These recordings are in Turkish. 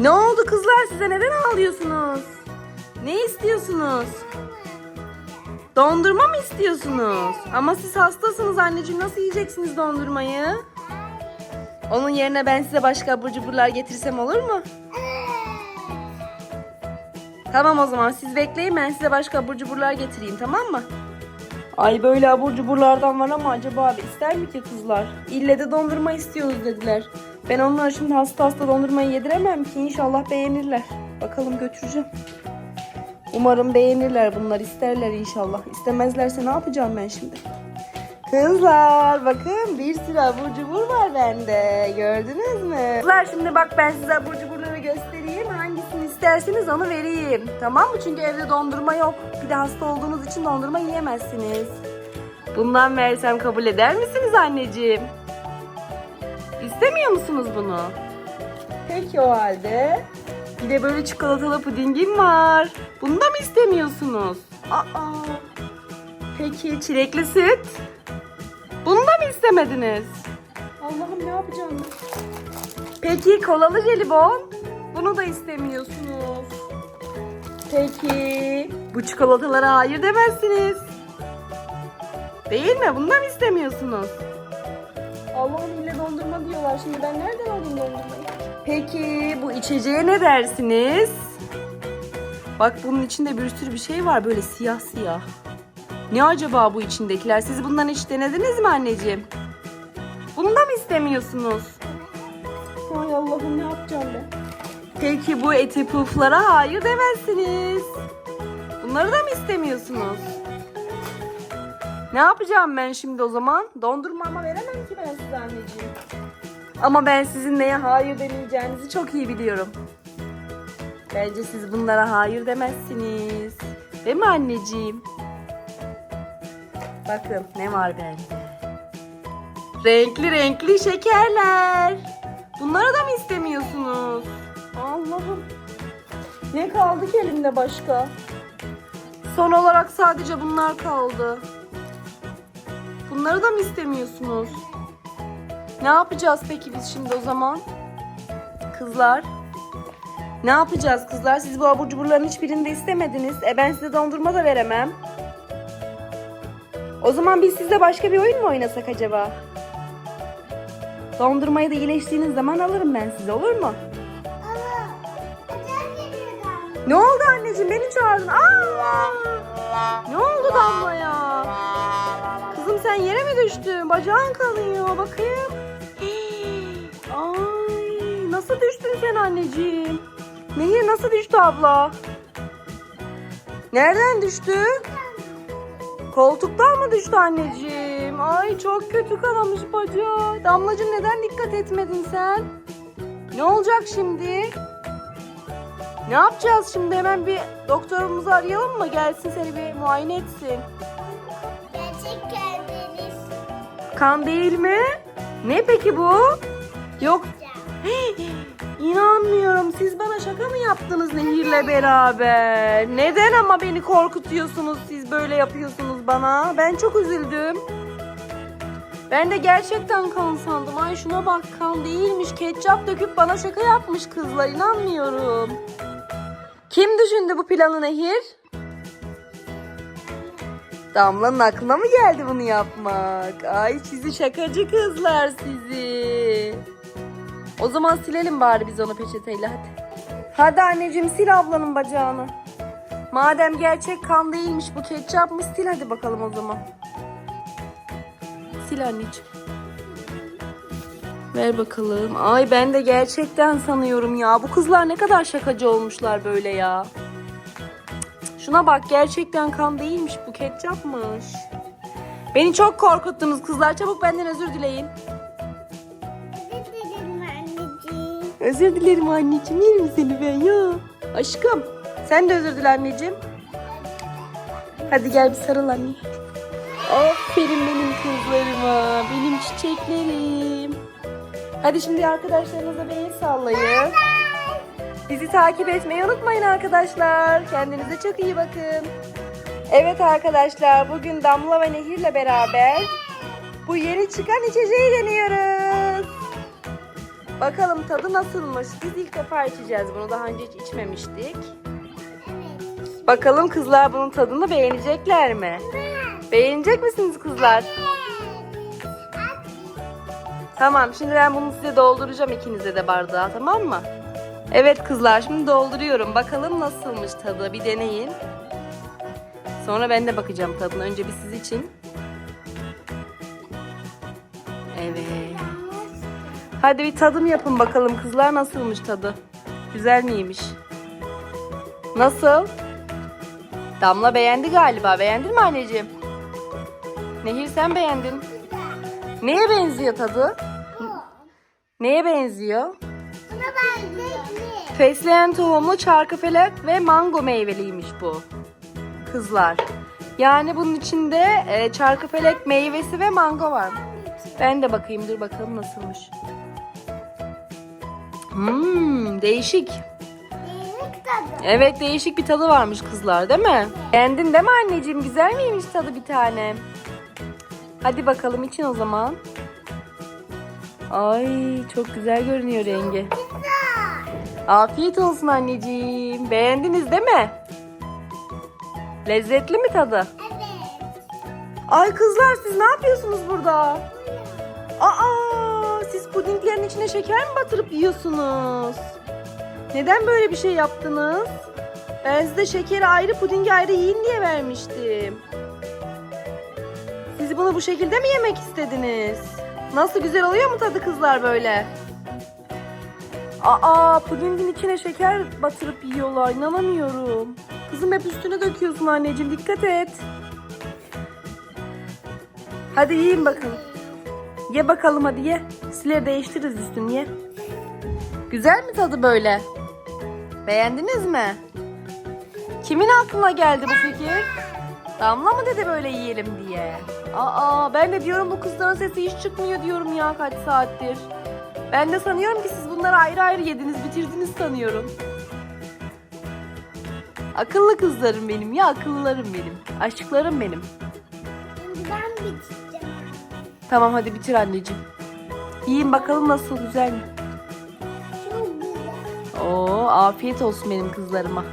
Ne oldu kızlar size neden ağlıyorsunuz? Ne istiyorsunuz? Dondurma mı istiyorsunuz? Ama siz hastasınız anneciğim nasıl yiyeceksiniz dondurmayı? Onun yerine ben size başka abur cuburlar getirsem olur mu? Tamam o zaman siz bekleyin ben size başka abur cuburlar getireyim tamam mı? Ay böyle abur cuburlardan var ama acaba abi ister mi ki kızlar? İlle de dondurma istiyoruz dediler. Ben onlara şimdi hasta hasta dondurmayı yediremem ki inşallah beğenirler. Bakalım götüreceğim. Umarım beğenirler bunlar isterler inşallah. İstemezlerse ne yapacağım ben şimdi? Kızlar bakın bir sürü abur cubur var bende. Gördünüz mü? Kızlar şimdi bak ben size abur cuburları göstereyim. Hangisini isterseniz onu vereyim. Tamam mı? Çünkü evde dondurma yok. Bir de hasta olduğunuz için dondurma yiyemezsiniz. Bundan versem kabul eder misiniz anneciğim? İstemiyor musunuz bunu? Peki o halde. Bir de böyle çikolatalı pudingim var. Bunu da mı istemiyorsunuz? Aa. Peki çilekli süt? Bunu da mı istemediniz? Allah'ım ne yapacağım? Peki kolalı jelibon? Bunu da istemiyorsunuz. Peki bu çikolatalara hayır demezsiniz. Değil mi? Bunu da mı istemiyorsunuz? Allah'ım ille dondurma diyorlar. Şimdi ben nereden alayım dondurmayı? Peki bu içeceğe ne dersiniz? Bak bunun içinde bir sürü bir şey var böyle siyah siyah. Ne acaba bu içindekiler? Siz bundan hiç denediniz mi anneciğim? Bunu da mı istemiyorsunuz? Ay Allah'ım ne yapacağım ben? Peki bu eti puflara hayır demezsiniz. Bunları da mı istemiyorsunuz? Ne yapacağım ben şimdi o zaman? Dondurma ama anneciğim. Ama ben sizin neye hayır demeyeceğinizi çok iyi biliyorum. Bence siz bunlara hayır demezsiniz. Değil mi anneciğim? Bakın ne var bende. Renkli renkli şekerler. Bunları da mı istemiyorsunuz? Allah'ım. Ne kaldı ki elimde başka? Son olarak sadece bunlar kaldı. Bunları da mı istemiyorsunuz? Ne yapacağız peki biz şimdi o zaman? Kızlar. Ne yapacağız kızlar? Siz bu abur cuburların hiçbirini de istemediniz. E ben size dondurma da veremem. O zaman biz sizle başka bir oyun mu oynasak acaba? Dondurmayı da iyileştiğiniz zaman alırım ben size olur mu? Ne oldu anneciğim beni çağırdın? Aa! Ne oldu Damla ya? Kızım sen yere mi düştün? Bacağın kalıyor bakayım. Nasıl düştün sen anneciğim? Nehir nasıl düştü abla? Nereden düştü? Koltuktan mı düştü anneciğim? Ay çok kötü kanamış bacağı. Damlacığım neden dikkat etmedin sen? Ne olacak şimdi? Ne yapacağız şimdi? Hemen bir doktorumuzu arayalım mı? Gelsin seni bir muayene etsin. Gerçekten deniz. Kan değil mi? Ne peki bu? Yok. İnanmıyorum. Siz bana şaka mı yaptınız Nehir'le beraber? Neden ama beni korkutuyorsunuz? Siz böyle yapıyorsunuz bana. Ben çok üzüldüm. Ben de gerçekten kan sandım. Ay şuna bak kan değilmiş. Ketçap döküp bana şaka yapmış kızlar. İnanmıyorum. Kim düşündü bu planı Nehir? Damla'nın aklına mı geldi bunu yapmak? Ay sizi şakacı kızlar sizi. O zaman silelim bari biz onu peçeteyle hadi. Hadi anneciğim sil ablanın bacağını. Madem gerçek kan değilmiş bu ketçapmış sil hadi bakalım o zaman. Sil anneciğim. Ver bakalım. Ay ben de gerçekten sanıyorum ya. Bu kızlar ne kadar şakacı olmuşlar böyle ya. Şuna bak gerçekten kan değilmiş bu ketçapmış. Beni çok korkuttunuz kızlar. Çabuk benden özür dileyin. Özür dilerim anneciğim. Yerim seni ben ya. Aşkım sen de özür dile anneciğim. Hadi gel bir sarıl anne. Aferin benim kızlarıma. Benim çiçeklerim. Hadi şimdi arkadaşlarınıza bir sallayın. Bizi takip etmeyi unutmayın arkadaşlar. Kendinize çok iyi bakın. Evet arkadaşlar bugün Damla ve Nehir'le beraber bu yeni çıkan içeceği deniyoruz. Bakalım tadı nasılmış? Biz ilk defa içeceğiz bunu. Daha önce hiç içmemiştik. Evet. Bakalım kızlar bunun tadını beğenecekler mi? Beğenecek misiniz kızlar? Tamam şimdi ben bunu size dolduracağım ikinize de bardağa tamam mı? Evet kızlar şimdi dolduruyorum. Bakalım nasılmış tadı bir deneyin. Sonra ben de bakacağım tadına. Önce bir siz için. Hadi bir tadım yapın bakalım kızlar nasılmış tadı. Güzel miymiş? Nasıl? Damla beğendi galiba. Beğendin mi anneciğim? Nehir sen beğendin. Neye benziyor tadı? Neye benziyor? Fesleğen tohumlu çarkıfelek ve mango meyveliymiş bu. Kızlar. Yani bunun içinde e, çarkıfelek meyvesi ve mango var. Ben de bakayım dur bakalım nasılmış. Hmm, değişik. Değişik tadı. Evet değişik bir tadı varmış kızlar değil mi? Beğendin değil mi anneciğim? Güzel miymiş tadı bir tane? Hadi bakalım için o zaman. Ay çok güzel görünüyor rengi. Afiyet olsun anneciğim. Beğendiniz değil mi? Lezzetli mi tadı? Evet. Ay kızlar siz ne yapıyorsunuz burada? Aa pudinglerin içine şeker mi batırıp yiyorsunuz? Neden böyle bir şey yaptınız? Ben size şekeri ayrı pudingi ayrı yiyin diye vermiştim. Siz bunu bu şekilde mi yemek istediniz? Nasıl güzel oluyor mu tadı kızlar böyle? Aa pudingin içine şeker batırıp yiyorlar inanamıyorum. Kızım hep üstüne döküyorsun anneciğim dikkat et. Hadi yiyin bakın. Ye bakalım hadi ye. Siler değiştiririz üstünü ye. Güzel mi tadı böyle? Beğendiniz mi? Kimin aklına geldi bu fikir? Damla mı dedi böyle yiyelim diye? Aa ben de diyorum bu kızların sesi hiç çıkmıyor diyorum ya kaç saattir. Ben de sanıyorum ki siz bunları ayrı ayrı yediniz bitirdiniz sanıyorum. Akıllı kızlarım benim ya akıllılarım benim. Aşklarım benim. Ben bitireceğim. Tamam hadi bitir anneciğim. Yiyin bakalım nasıl güzel mi? Oo afiyet olsun benim kızlarıma.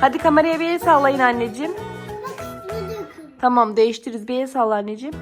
Hadi kameraya bir el sallayın anneciğim. Tamam değiştiririz bir el salla anneciğim.